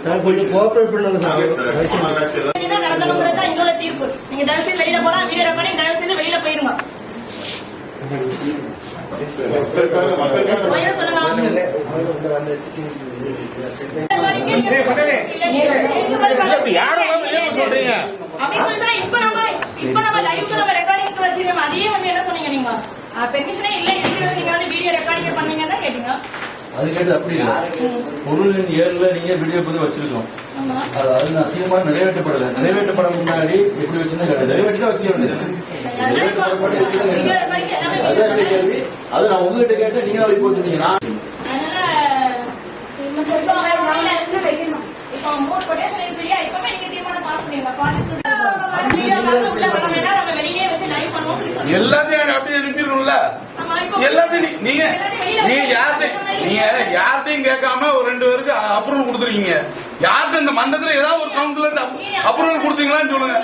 Sir கொஞ்சம் cooperate பண்ணுங்க sir. ஆமா சார். தயவு செய்து. மாநகராட்சி எல்லாம் இதுதான் நடத்தணுங்கிறது தான் எங்களோட தீர்ப்பு. நீங்க தயவு செய்து வெளியில வீடியோ ரெக்கார்டிங் தயவு செய்து வெளியில போயிருங்க அதையே வந்து என்ன சொன்னீங்க நீங்க? பெர்மிஷனே இல்ல இருக்கிறது நீங்க வந்து வீடியோ ரெக்கார்டிங் பண்ணீங்கன்னு தான் கேட்டீங்க. அது கேட்டு அப்படி இல்லை. பொருள் ஏழுல நீங்க வீடியோ பதிவு வச்சிருக்கோம் ஆமா. அது அது நான் தீர்மானம் நிறைவேற்றப்படல. நிறைவேற்றப்பட முன்னாடி எப்படி வச்சுன்னு கேட்டேன். நிறைவேற்றி வச்சுக்க வேண்டியது நிறைவேற்றப்பட வச்சுதான் வீடியோ கேட்டேன். ரெக்கார்டிங் எல்லாமே அது என்னுடைய கேள்வி? அது நான் உங்ககிட்ட கேட்டேன். நீங்க தான் போட்டு சொன்னீங்க நான். எல்லாத்தையும் அப்படியே இப்போ எல்லாத்தையும் நீங்க நீங்க யார்ட்டையும் யார்கிட்ட நீங்க யார்ட்டையும் கேட்காம ஒரு ரெண்டு பேருக்கு அப்ரூவல் கொடுத்துருக்கீங்க. யாருக்கு இந்த மண்டலத்துல ஏதாவது ஒரு கவுன்சிலர் அப்ரூவல் கொடுத்தீங்களான்னு சொல்லுங்க.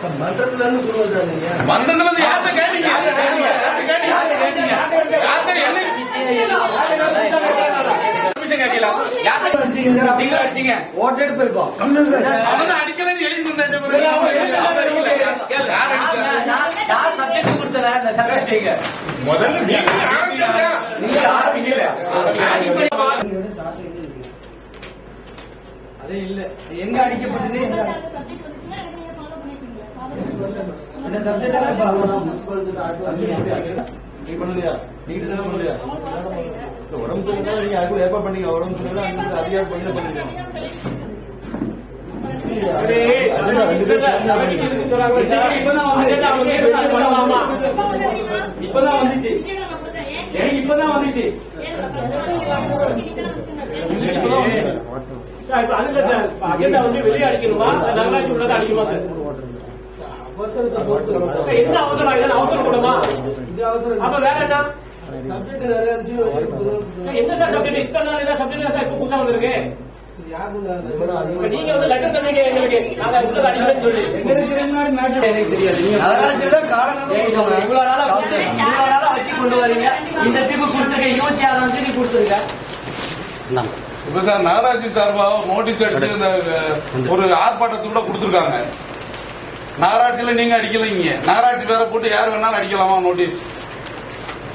வந்து மன்றத்துல இருந்து யார்கிட்ட கேட்டீங்க? யார்கிட்ட கேட்டீங்க? என்ன அடிச்சீங்க? அடிக்கலன்னு எழுதி இந்த முதல்ல நீங்க ஆரம்பிக்கல அது இல்ல. எங்க அடிக்கப்பட்டது? எங்க அந்த சப்ஜெக்ட் நீங்க பண்ணலையா? இல்ல, உடம்பு சரியில்லை நீங்க அதுக்குள்ள ஏற்பாடு பண்ணீங்க உடம்பு சரியில்லை அங்க அதிகாரம் பண்ணி பண்ணிருக்கோம் இப்பதான் இப்பதான் வந்துச்சு எனக்கு இப்பதான் வந்துச்சு அஜெண்டா வந்து வெளியே அடிக்கணுமா நகராட்சி உள்ளதை அடிக்குமா சார் என்ன அவசரம் இதெல்லாம் அவசரம் கூடமா அப்ப வேற என்ன சார், என்ன சார் சப்ஜெக்ட் இத்தனை நாள் என்ன சப்ஜெக்ட் சார் இப்ப புதுசா வந்திருக்கு. கொண்டு வரீங்க. இந்த டிப்பு கொடுத்துருக்க இருபத்தி ஆறாம் தேதி கொடுத்துருக்க இப்ப சார் நகராட்சி சார்பா நோட்டீஸ் அடிச்சு இந்த ஒரு ஆர்ப்பாட்டத்தோட கொடுத்துருக்காங்க. நகராட்சியில நீங்க அடிக்கலைங்க. நகராட்சி பேரை போட்டு யார் வேணாலும் அடிக்கலாமா நோட்டீஸ்?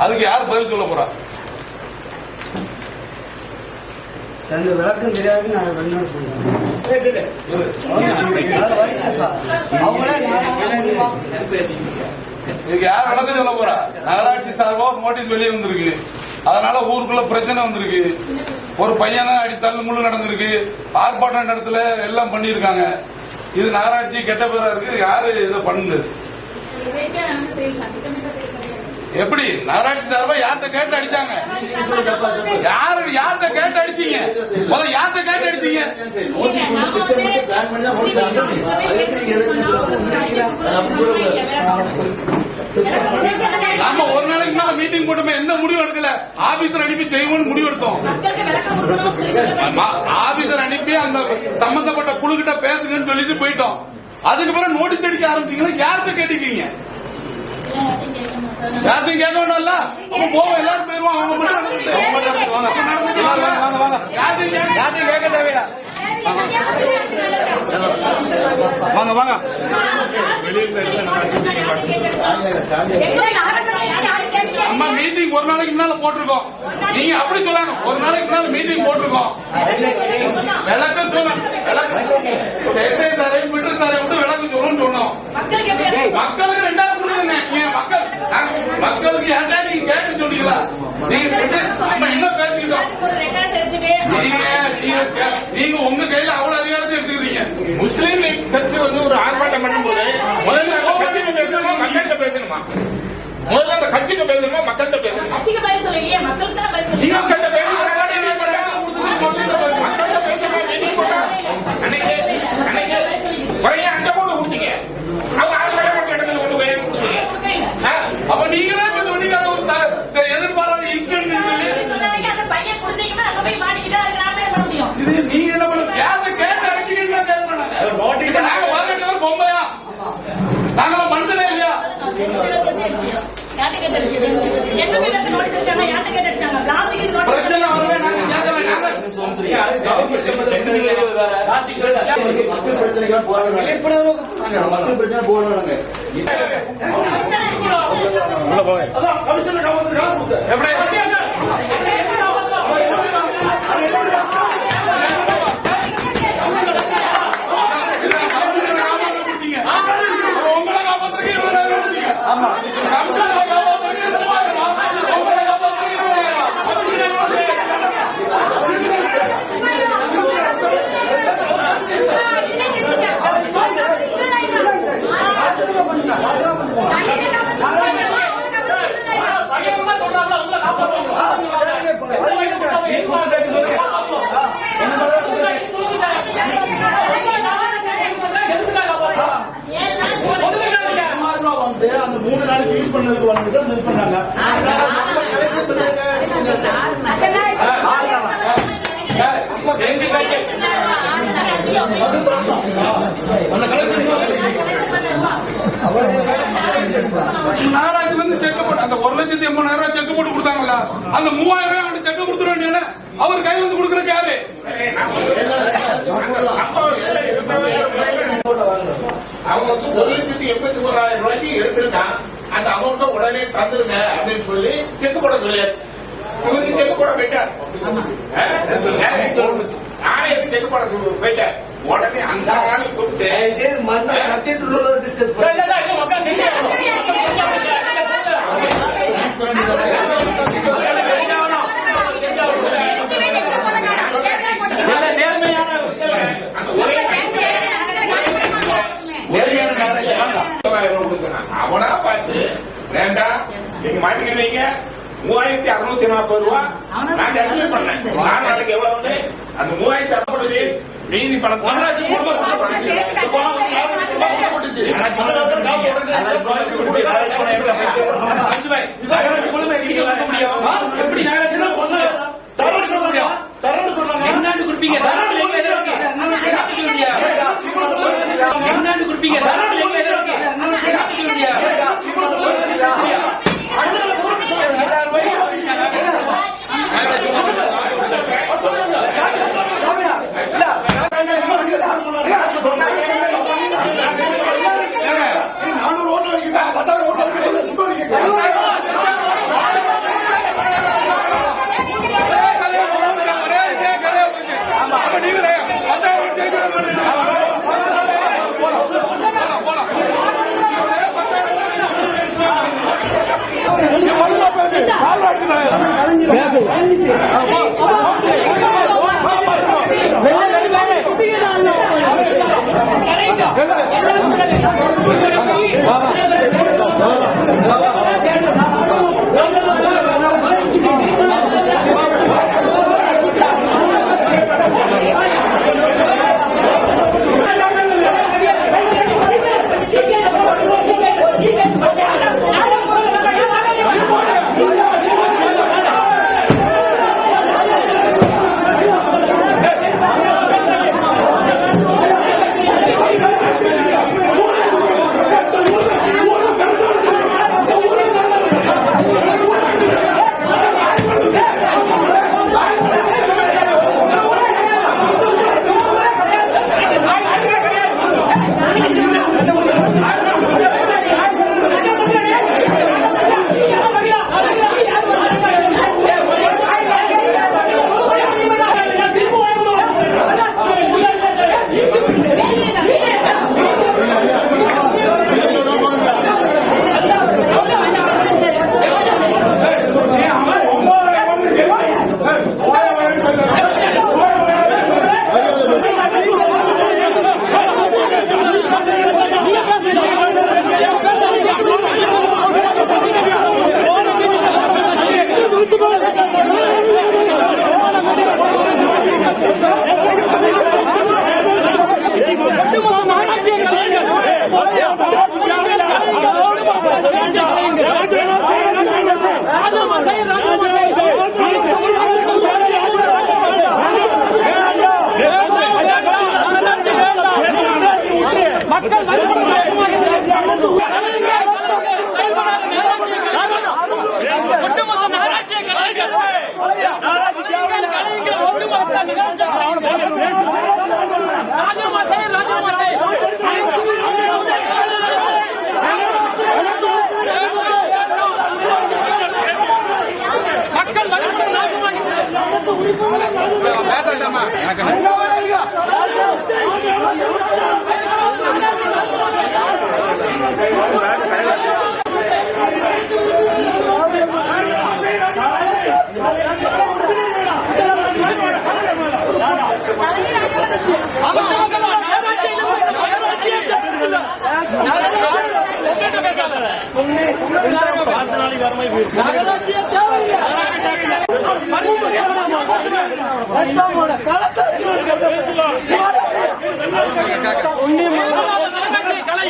அதுக்கு யார் பதில் சொல்ல போறா? இந்த விளக்கம் தெரியாது நான் வெளிநாடு சொல்றேன் அவங்களே நான் முடியுமா இதுக்கு யார் விளக்கம் சொல்ல போறா? நகராட்சி சார்பா ஒரு நோட்டீஸ் வெளியே வந்திருக்கு. அதனால ஊருக்குள்ள பிரச்சனை வந்திருக்கு. ஒரு பையனை அடி தள்ளுமுள்ளு நடந்திருக்கு. ஆர்ப்பாட்டம் இடத்துல எல்லாம் பண்ணியிருக்காங்க. இது நகராட்சி கெட்ட பேரா இருக்கு. யாரு இதை பண்ணுது எப்படி? நகராட்சி சார்பா யார்கிட்ட கேட்டு அடிச்சாங்க? யாரு யார்கிட்ட கேட்டு அடிச்சீங்க? முதல்ல யார்கிட்ட கேட்டு அடிச்சீங்க? நோட்டீஸ் வந்து திட்டமிட்டு பிளான் பண்ணி தான் நோட்டீஸ் அனுப்புறீங்க. அது எப்படி நீங்க எதிர்த்து அப்படி சொல்லக்கூடாது. நாம ஒரு நாளைக்கு மேல மீட்டிங் போட்டுமே எந்த முடிவு எடுக்கல? ஆபீசர் அனுப்பி செய்வோம்னு முடிவு எடுத்தோம். ஆபீசர் அனுப்பி அந்த சம்பந்தப்பட்ட குழு கிட்ட பேசுங்கன்னு சொல்லிட்டு போயிட்டோம். அதுக்கு பிறகு நோட்டீஸ் அடிக்க ஆரம்பிச்சீங்களா? யார்கிட்ட கேட்டீங்க யார்கிட்டையும் கேட்க வேண்டாம்ல அப்ப போவோம் எல்லாரும் போயிருவோம் அவங்க மட்டும் கேட்க- தேவையில்ல. வாங்க வாங்க. அம்மா மீட்டிங் ஒரு நாளைக்கு முன்னால போட்டிருக்கோம். நீங்க அப்படி சொல்லணும். ஒரு நாளைக்கு முன்னால மீட்டிங் போட்டிருக்கோம். விளக்கம் சொல்லணும் விளக்கம் வந்து ஒரு ஆர்ப்பாட்டம் பண்ணும்போது முதல்ல பேசணுமா? மக்கள்கிட்ட பேசணுமா? முதல்ல அந்த கட்சிக்கு பேசணுமா? மக்கள்கிட்ட பேசணுமா? கட்சிக்கு பதில் சொல்லலையே மக்களுக்கு தான் நீங்க சொல்லி மக்கள்கிட்ட பேசுறீங்க, மக்கள்கிட்ட பேசணும்? அன்னைக்கு அன்னைக்கு விழிப்புணர்வு மக்கள் பிரச்சனை போடுறாங்க வந்து அந்த மூணு நாளைக்கு யூஸ் பண்ணதுக்கு வந்துட்டு மிஸ் பண்ணாங்க. நாகராஜ் வந்து செக் போட்டு அந்த ஒரு லட்சத்தி எண்பதாயிரம் ரூபாய் செக் போட்டு கொடுத்தாங்கல்ல. அந்த மூவாயிரம் ரூபாய் அவன் செக் கொடுத்துட வேண்டியது அவர் கையில இருந்து கொடுக்கறதுக்கு யாரு அவங்க வந்து ஒரு லட்சத்தி எண்பத்தி ஓராயிரம் ரூபாய்க்கு எடுத்திருக்கான் அந்த அமௌண்ட்டை உடனே தந்துருங்க அப்படின்னு சொல்லி செக் போட சொல்லியாச்சு இவருக்கு செக் போட போயிட்டார் நானே எதுக்கு செக் போட போயிட்டேன் உடனே அந்த ஆளு கூப்பிட்டு சப்ஜெக்ட் உள்ள டிஸ்கஸ் பண்ணுங்க மக்கள் தெரிஞ்சாகணும். மக்கள் தெரிஞ்சாகணும். அந்த ஒரே அவனா பார்த்து வேண்டாம் நீங்க மாட்டிக்கிடுவீங்க? மூவாயிரத்தி அறுநூத்தி நாற்பது ரூபா. நான் கல்வி பண்ணேன். நாட்டுக்கு எவ்வளவு அந்த மூவாயிரத்தி அறுநூறு மீதி பணம். என்னன்னு இருக்கு என்னன்னு கொடுப்பீங்க? When did they? Oh, நகராட்சியை Kalai